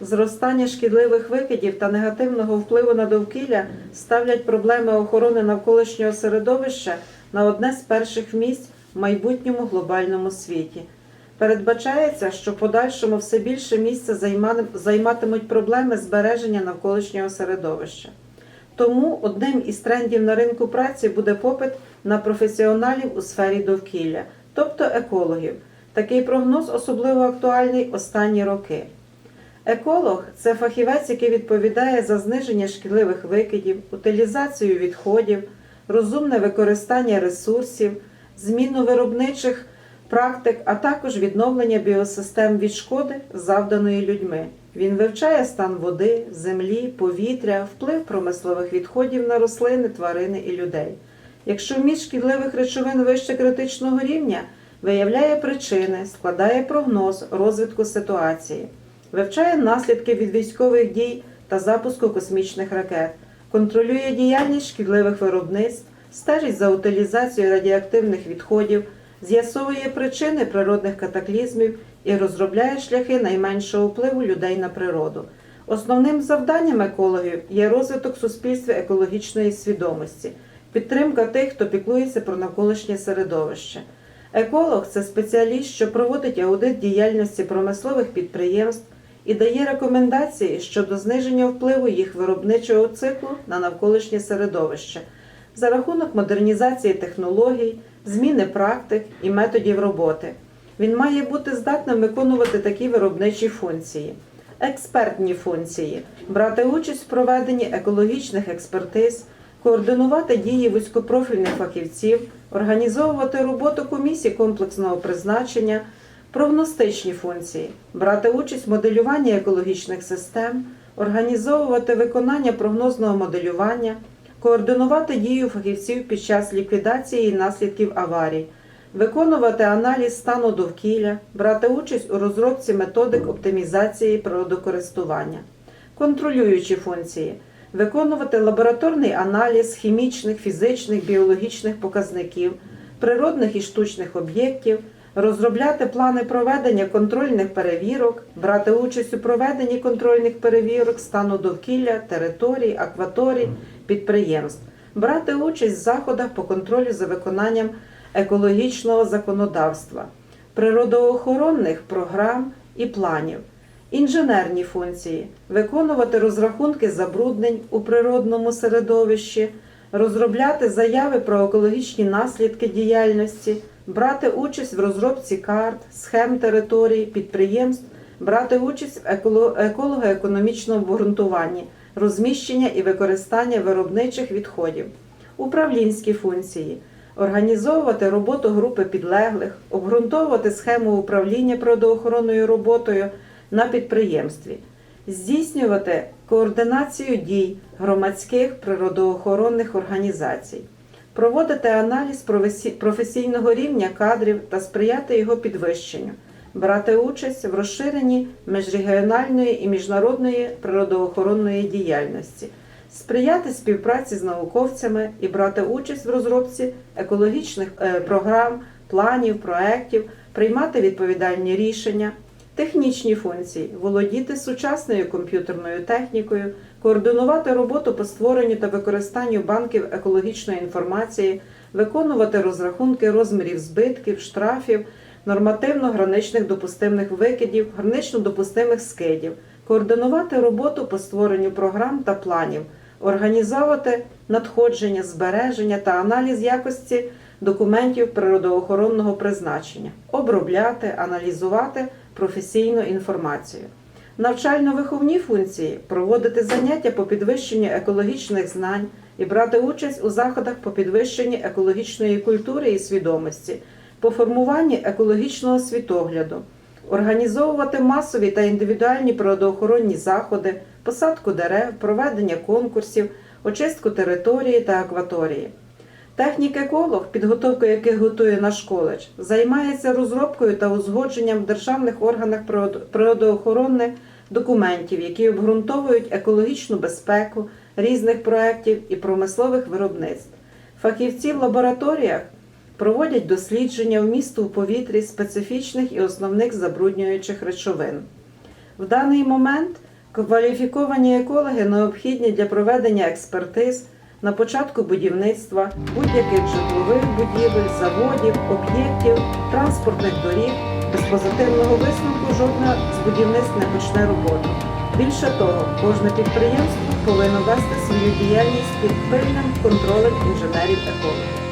Зростання шкідливих викидів та негативного впливу на довкілля ставлять проблеми охорони навколишнього середовища на одне з перших місць в майбутньому глобальному світі. Передбачається, що в подальшому все більше місця займатимуть проблеми збереження навколишнього середовища. Тому одним із трендів на ринку праці буде попит на професіоналів у сфері довкілля, тобто екологів. Такий прогноз особливо актуальний останні роки. Еколог це фахівець, який відповідає за зниження шкідливих викидів, утилізацію відходів, розумне використання ресурсів, зміну виробничих практик, а також відновлення біосистем від шкоди, завданої людьми. Він вивчає стан води, землі, повітря, вплив промислових відходів на рослини, тварини і людей. Якщо вміст шкідливих речовин вище критичного рівня, виявляє причини, складає прогноз розвитку ситуації, вивчає наслідки від військових дій та запуску космічних ракет, контролює діяльність шкідливих виробництв, стежить за утилізацією радіоактивних відходів, з'ясовує причини природних катаклізмів і розробляє шляхи найменшого впливу людей на природу. Основним завданням екологів є розвиток в суспільстві екологічної свідомості, підтримка тих, хто піклується про навколишнє середовище. Еколог це спеціаліст, що проводить аудит діяльності промислових підприємств і дає рекомендації щодо зниження впливу їх виробничого циклу на навколишнє середовище за рахунок модернізації технологій, зміни практик і методів роботи. Він має бути здатним виконувати такі виробничі функції. Експертні функції брати участь в проведенні екологічних експертиз, координувати дії вузькопрофільних фахівців, організовувати роботу комісій комплексного призначення, прогностичні функції, брати участь в моделюванні екологічних систем, організовувати виконання прогнозного моделювання, координувати дію фахівців під час ліквідації наслідків аварій, виконувати аналіз стану довкілля, брати участь у розробці методик оптимізації природокористування, контролюючі функції, виконувати лабораторний аналіз хімічних, фізичних, біологічних показників, природних і штучних об'єктів, розробляти плани проведення контрольних перевірок, брати участь у проведенні контрольних перевірок стану довкілля, територій, акваторій, підприємств, брати участь в заходах по контролю за виконанням екологічного законодавства, природоохоронних програм і планів, інженерні функції, виконувати розрахунки забруднень у природному середовищі, розробляти заяви про екологічні наслідки діяльності, брати участь в розробці карт, схем територій, підприємств, брати участь в еколо- еколого-економічному обґрунтуванні, розміщення і використання виробничих відходів, управлінські функції. Організовувати роботу групи підлеглих, обґрунтовувати схему управління природоохоронною роботою на підприємстві, здійснювати координацію дій громадських природоохоронних організацій, проводити аналіз професійного рівня кадрів та сприяти його підвищенню, брати участь в розширенні міжрегіональної і міжнародної природоохоронної діяльності, сприяти співпраці з науковцями і брати участь в розробці екологічних е, програм, планів, проєктів, приймати відповідальні рішення, технічні функції, володіти сучасною комп'ютерною технікою, координувати роботу по створенню та використанню банків екологічної інформації, виконувати розрахунки розмірів збитків, штрафів, нормативно-граничних допустимих викидів, гранично допустимих скидів, координувати роботу по створенню програм та планів, організовувати надходження, збереження та аналіз якості документів природоохоронного призначення, обробляти, аналізувати професійну інформацію. Навчально-виховні функції проводити заняття по підвищенню екологічних знань і брати участь у заходах по підвищенню екологічної культури і свідомості, по формуванні екологічного світогляду, організовувати масові та індивідуальні природоохоронні заходи, посадку дерев, проведення конкурсів, очистку території та акваторії. Технік-еколог, підготовка яких готує наш коледж, займається розробкою та узгодженням в державних органах природ- природоохорони документів, які обґрунтовують екологічну безпеку різних проєктів і промислових виробництв. Фахівці в лабораторіях проводять дослідження вмісту в повітрі специфічних і основних забруднюючих речовин. В даний момент Кваліфіковані екологи необхідні для проведення експертиз на початку будівництва будь-яких житлових будівель, заводів, об'єктів, транспортних доріг. Без позитивного висновку жодна з будівництв не почне роботу. Більше того, кожне підприємство повинно вести свою діяльність під пильним контролем інженерів-екологів.